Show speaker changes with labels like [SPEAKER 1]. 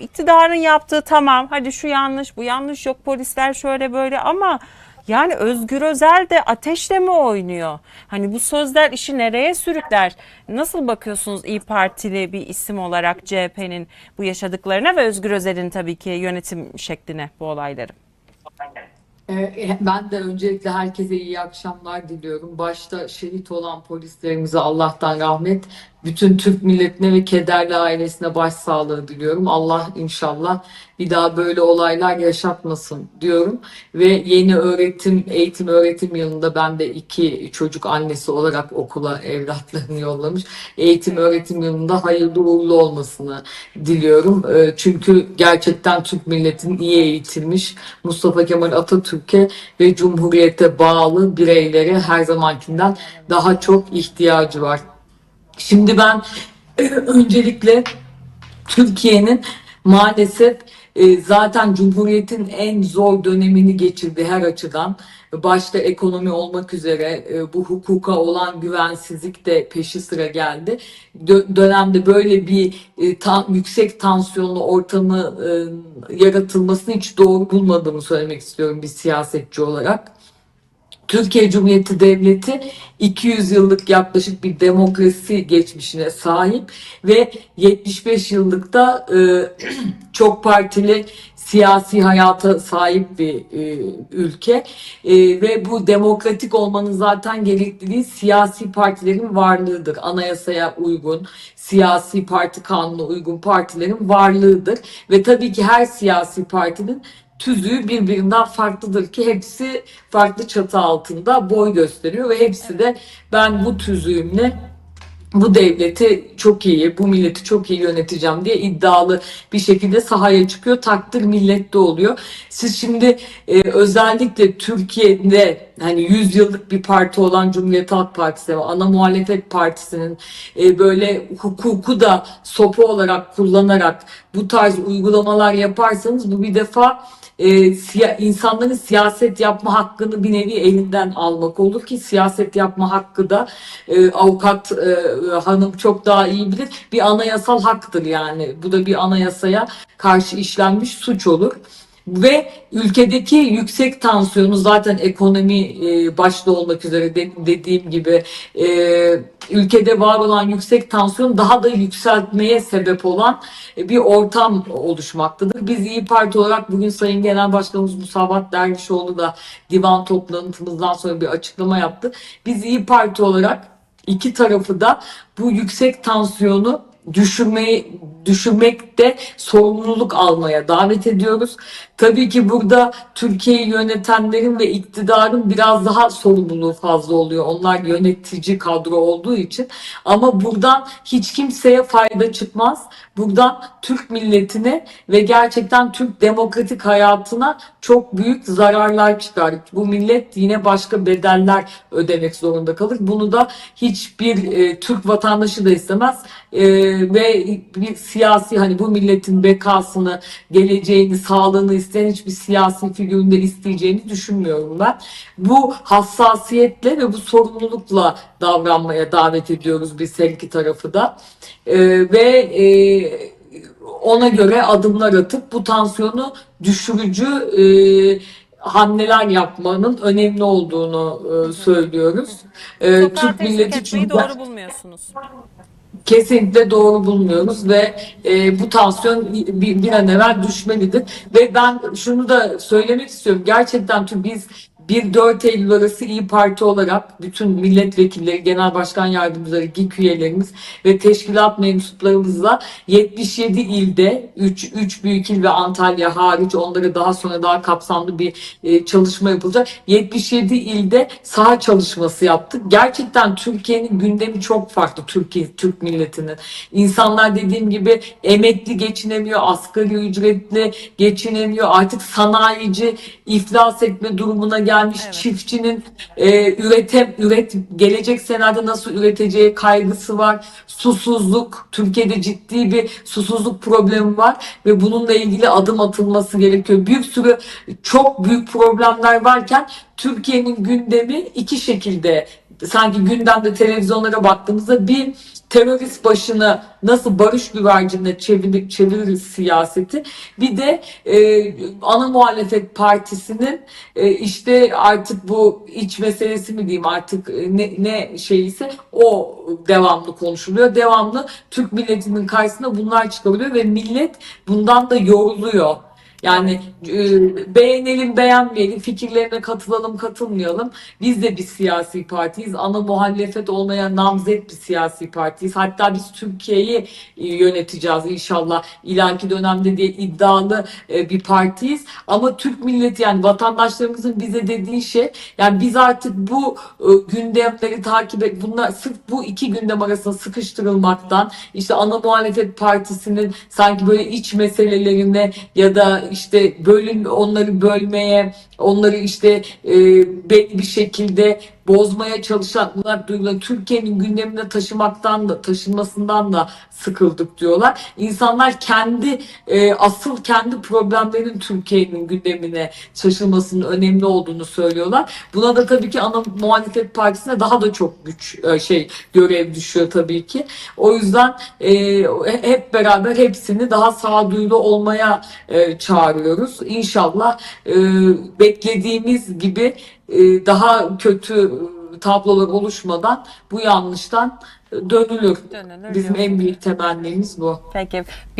[SPEAKER 1] İktidarın yaptığı tamam hadi şu yanlış bu yanlış yok polisler şöyle böyle ama yani Özgür Özel de ateşle mi oynuyor? Hani bu sözler işi nereye sürükler? Nasıl bakıyorsunuz İyi Partili bir isim olarak CHP'nin bu yaşadıklarına ve Özgür Özel'in tabii ki yönetim şekline bu olayları?
[SPEAKER 2] Ee, Ben de öncelikle herkese iyi akşamlar diliyorum. Başta şehit olan polislerimize Allah'tan rahmet, bütün Türk milletine ve kederli ailesine başsağlığı diliyorum. Allah inşallah bir daha böyle olaylar yaşatmasın diyorum. Ve yeni öğretim, eğitim öğretim yılında ben de iki çocuk annesi olarak okula evlatlarını yollamış. Eğitim öğretim yılında hayırlı uğurlu olmasını diliyorum. Ee, Çünkü gerçekten Türk milletinin iyi eğitilmiş Mustafa Kemal Atatürk'e ve Cumhuriyete bağlı bireylere her zamankinden daha çok ihtiyacı var. Şimdi ben öncelikle Türkiye'nin maalesef e, zaten Cumhuriyet'in en zor dönemini geçirdi her açıdan. Başta ekonomi olmak üzere e, bu hukuka olan güvensizlik de peşi sıra geldi. Dö- dönemde böyle bir e, yüksek tansiyonlu ortamı e, yaratılmasını hiç doğru bulmadığımı söylemek istiyorum bir siyasetçi olarak. Türkiye Cumhuriyeti Devleti 200 yıllık yaklaşık bir demokrasi geçmişine sahip ve 75 yıllık da e, çok partili siyasi hayata sahip bir e, ülke E, ve bu demokratik olmanın zaten gerekliliği siyasi partilerin varlığıdır. Anayasaya uygun, siyasi parti kanununa uygun partilerin varlığıdır ve tabii ki her siyasi partinin tüzüğü birbirinden farklıdır ki hepsi farklı çatı altında boy gösteriyor ve hepsi de ben bu tüzüğümle bu devleti çok iyi, bu milleti çok iyi yöneteceğim diye iddialı bir şekilde sahaya çıkıyor. Takdir millette oluyor. Siz şimdi e, özellikle Türkiye'de hani 100 yıllık bir parti olan Cumhuriyet Halk Partisi ve ana muhalefet partisinin e, böyle hukuku da sopa olarak kullanarak bu tarz uygulamalar yaparsanız bu bir defa e, siya- insanların siyaset yapma hakkını bir nevi elinden almak olur ki siyaset yapma hakkı da e, avukat e, hanım çok daha iyi bilir bir anayasal haktır yani bu da bir anayasaya karşı işlenmiş suç olur. Ve ülkedeki yüksek tansiyonu zaten ekonomi e, başta olmak üzere de- dediğim gibi e, ülkede var olan yüksek tansiyon daha da yükseltmeye sebep olan e, bir ortam oluşmaktadır. Biz İyi Parti olarak bugün Sayın Genel Başkanımız Musavat Dervişoğlu da divan toplantımızdan sonra bir açıklama yaptı. Biz İyi Parti olarak iki tarafı da bu yüksek tansiyonu düşürmeyi düşürmekte sorumluluk almaya davet ediyoruz. Tabii ki burada Türkiye'yi yönetenlerin ve iktidarın biraz daha sorumluluğu fazla oluyor. Onlar yönetici kadro olduğu için. Ama buradan hiç kimseye fayda çıkmaz. Buradan Türk milletine ve gerçekten Türk demokratik hayatına çok büyük zararlar çıkar. Bu millet yine başka bedeller ödemek zorunda kalır. Bunu da hiçbir e, Türk vatandaşı da istemez. E, ve bir siyasi hani bu milletin bekasını, geleceğini, sağlığını isteyen hiçbir siyasi figürün de isteyeceğini düşünmüyorum ben. Bu hassasiyetle ve bu sorumlulukla davranmaya davet ediyoruz biz her iki tarafı da. E, ve e, ona göre adımlar atıp bu tansiyonu düşürücü e, hamleler yapmanın önemli olduğunu e, söylüyoruz. E,
[SPEAKER 1] Sokağa
[SPEAKER 2] Türk milleti çünkü
[SPEAKER 1] doğru bulmuyorsunuz.
[SPEAKER 2] Kesinlikle doğru bulmuyoruz ve e, bu tansiyon bir, bir an evvel düşmelidir. Ve ben şunu da söylemek istiyorum. Gerçekten tüm biz 1-4 Eylül arası İyi Parti olarak bütün milletvekilleri, genel başkan yardımcıları, GİK üyelerimiz ve teşkilat mensuplarımızla 77 ilde 3, 3 büyük il ve Antalya hariç onlara daha sonra daha kapsamlı bir e, çalışma yapılacak. 77 ilde saha çalışması yaptık. Gerçekten Türkiye'nin gündemi çok farklı Türkiye Türk milletinin. İnsanlar dediğim gibi emekli geçinemiyor, asgari ücretli geçinemiyor. Artık sanayici iflas etme durumuna gelmiş.
[SPEAKER 1] Evet.
[SPEAKER 2] Çiftçinin e, üretem üret gelecek senede nasıl üreteceği kaygısı var. Susuzluk, Türkiye'de ciddi bir susuzluk problemi var ve bununla ilgili adım atılması gerekiyor. Bir sürü çok büyük problemler varken Türkiye'nin gündemi iki şekilde sanki gündemde televizyonlara baktığımızda bir terörist başını nasıl barış güvercinine çevirip çeviririz siyaseti. Bir de e, ana muhalefet partisinin e, işte artık bu iç meselesi mi diyeyim artık e, ne, ne şey ise o devamlı konuşuluyor. Devamlı Türk milletinin karşısına bunlar çıkabiliyor ve millet bundan da yoruluyor. Yani e, beğenelim beğenmeyelim, fikirlerine katılalım katılmayalım. Biz de bir siyasi partiyiz. Ana muhalefet olmaya namzet bir siyasi partiyiz. Hatta biz Türkiye'yi e, yöneteceğiz inşallah ileriki dönemde diye iddialı e, bir partiyiz. Ama Türk milleti yani vatandaşlarımızın bize dediği şey yani biz artık bu e, gündemleri takip et bunlar sırf bu iki gündem arasında sıkıştırılmaktan işte ana muhalefet partisinin sanki böyle iç meselelerine ya da işte bölüm onları bölmeye onları işte e, belli bir şekilde bozmaya çalışanlar duyulan Türkiye'nin gündemine taşımaktan da taşınmasından da sıkıldık diyorlar. İnsanlar kendi e, asıl kendi problemlerinin Türkiye'nin gündemine taşınmasının önemli olduğunu söylüyorlar. Buna da tabii ki ana muhalefet partisine daha da çok güç e, şey görev düşüyor tabii ki. O yüzden e, hep beraber hepsini daha sağduyulu olmaya e, çağırıyoruz. İnşallah e, beklediğimiz gibi e, daha kötü tablolar oluşmadan bu yanlıştan e, dönülür.
[SPEAKER 1] Dönülür
[SPEAKER 2] Bizim
[SPEAKER 1] diyorsun.
[SPEAKER 2] en büyük temennimiz bu.
[SPEAKER 1] Peki